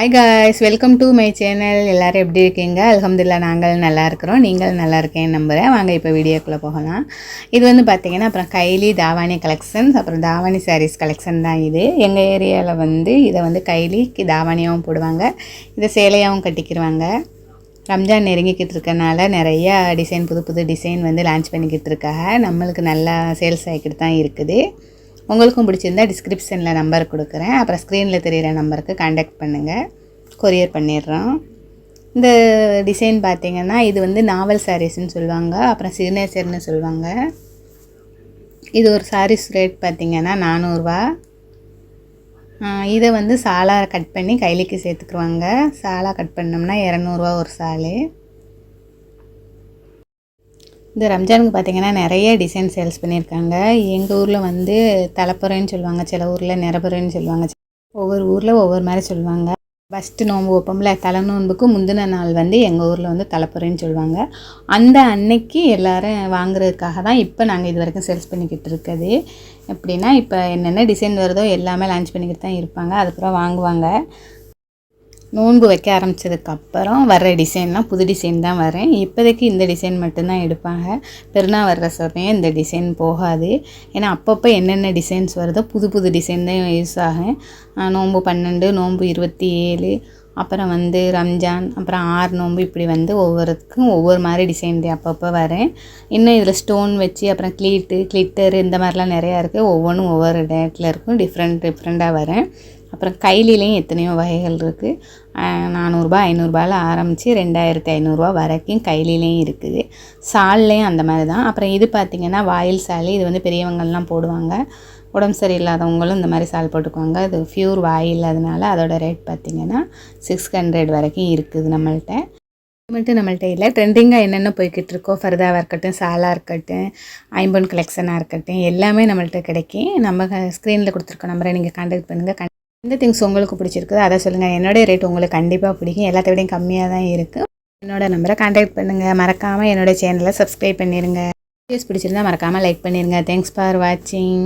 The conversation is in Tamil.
Hi guys welcome to my channel எல்லோரும் எப்படி இருக்கீங்க? அலமதுல்லா நாங்கள் நல்லா இருக்கிறோம். நீங்கள் நல்லா இருக்கேன்னு நம்புகிறேன் வாங்க இப்போ வீடியோக்குள்ளே போகலாம். இது வந்து பார்த்தீங்கன்னா அப்புறம் கைலி தாவானி கலெக்ஷன்ஸ் அப்புறம் தாவானி சாரீஸ் கலெக்ஷன் தான் இது. எங்கள் ஏரியாவில் வந்து இதை வந்து கைலிக்கு தாவானியாகவும் போடுவாங்க. இதை சேலையாகவும் கட்டிக்கிடுவாங்க ரம்ஜான் நெருங்கிக்கிட்டு இருக்கனால நிறையா டிசைன் புது புது டிசைன் வந்து லான்ச் பண்ணிக்கிட்டு இருக்காங்க. நம்மளுக்கு நல்லா சேல்ஸ் ஆகிக்கிட்டு தான் இருக்குது. உங்களுக்கும் பிடிச்சிருந்தா டிஸ்கிரிப்ஷனில் நம்பர் கொடுக்குறேன். அப்புறம் ஸ்க்ரீனில் தெரிகிற நம்பருக்கு காண்டாக்ட் பண்ணுங்கள் கொரியர் பண்ணிடுறோம். இந்த டிசைன் பார்த்திங்கன்னா இது வந்து நாவல் சாரீஸ்னு சொல்லுவாங்க. அப்புறம் சிக்னேச்சர்னு சொல்லுவாங்க. இது ஒரு சாரீஸ் ரேட் பார்த்திங்கன்னா நானூறுரூவா இதை வந்து சாலாக கட் பண்ணி கைலிக்கு சேர்த்துக்குருவாங்க. சாலாக கட் பண்ணோம்னா இரநூறுவா ஒரு சாலு. இந்த ரம்ஜானுக்கு பார்த்திங்கன்னா நிறைய டிசைன் சேல்ஸ் பண்ணியிருக்காங்க. எங்கள் ஊரில் வந்து தலைப்புறைன்னு சொல்லுவாங்க சில ஊரில் நிரப்புறைன்னு சொல்லுவாங்க. ஒவ்வொரு ஊரில் ஒவ்வொரு மாதிரி சொல்லுவாங்க. ஃபஸ்ட்டு நோன்பு வைப்போம்ல தலை நோன்புக்கு முந்தின நாள் வந்து எங்கள் ஊரில் வந்து தலைப்புறைன்னு சொல்லுவாங்க. அந்த அன்னைக்கு எல்லோரும் வாங்குறதுக்காக தான் இப்போ நாங்கள் இது வரைக்கும் சேல்ஸ் பண்ணிக்கிட்டு இருக்குது. எப்படின்னா இப்போ என்னென்ன டிசைன் வருதோ எல்லாமே லான்ச் பண்ணிக்கிட்டு தான் இருப்பாங்க. அதுக்கப்புறம் வாங்குவாங்க. நோன்பு வைக்க ஆரம்பித்ததுக்கப்புறம் வர்ற டிசைன்லாம் புது டிசைன் தான் வரேன். இப்போதைக்கு இந்த டிசைன் மட்டும்தான் எடுப்பாங்க. பெருநாள் வர்ற சமயம் இந்த டிசைன் போகாது. ஏன்னா அப்பப்போ என்னென்ன டிசைன்ஸ் வருதோ புது புது டிசைன் தான் யூஸ் ஆகும். நோன்பு பன்னெண்டு நோன்பு இருபத்தி ஏழு அப்புறம் வந்து ரம்ஜான் அப்புறம் ஆறு நோன்பு இப்படி வந்து ஒவ்வொருத்துக்கும் ஒவ்வொரு மாதிரி டிசைன் அப்பப்போ வரேன். இன்னும் இதில் ஸ்டோன் வச்சு அப்புறம் க்ளீட்டு கிளிட்டர் இந்த மாதிரிலாம் நிறையா இருக்குது. ஒவ்வொன்றும் ஒவ்வொரு டேட்டில் இருக்கும். டிஃப்ரெண்ட் டிஃப்ரெண்ட்டாக வரேன். அப்புறம் கைலிலையும் எத்தனையோ வகைகள் இருக்குது நானூறுரூபா ஐநூறுரூபாவில் ஆரம்பித்து ரெண்டாயிரத்தி ஐநூறுரூவா வரைக்கும் கைலிலையும் இருக்குது. சால்லையும் அந்த மாதிரி தான். அப்புறம் இது பார்த்திங்கன்னா வாயில் சால் இது வந்து பெரியவங்கள்லாம் போடுவாங்க. உடம்பு சரியில்லாதவங்களும் இந்த மாதிரி சால் போட்டுக்குவாங்க. அது ஃப்யூர் வாயில் அதனால அதோட ரேட் பார்த்திங்கன்னா சிக்ஸ் ஹண்ட்ரட் வரைக்கும் இருக்குது நம்மள்கிட்ட மட்டும் நம்மள்கிட்ட இல்லை. ட்ரெண்டிங்காக என்னென்ன போய்கிட்டு இருக்கோ ஃபர்தாவாக இருக்கட்டும் சாலாக இருக்கட்டும் ஐம்பன் கலெக்ஷனாக இருக்கட்டும் எல்லாமே நம்மள்கிட்ட கிடைக்கும். நம்ம ஸ்க்ரீனில் கொடுத்துருக்க நம்பரை நீங்கள் கான்டாக்ட் பண்ணுங்கள் எந்த திங்ஸ் உங்களுக்கு பிடிச்சிருக்குதோ அதை சொல்லுங்கள் என்னோடய ரேட் உங்களுக்கு கண்டிப்பாக பிடிக்கும். எல்லாத்த விடையும் கம்மியாக தான் இருக்குது என்னோடய நம்பரை காண்டாக்ட் பண்ணுங்கள் மறக்காமல் என்னோடய சேனலை சப்ஸ்கிரைப் பண்ணிடுங்க வீடியோஸ் பிடிச்சிருந்தா மறக்காமல் லைக் பண்ணிடுங்க தேங்க்ஸ் ஃபார் வாட்சிங்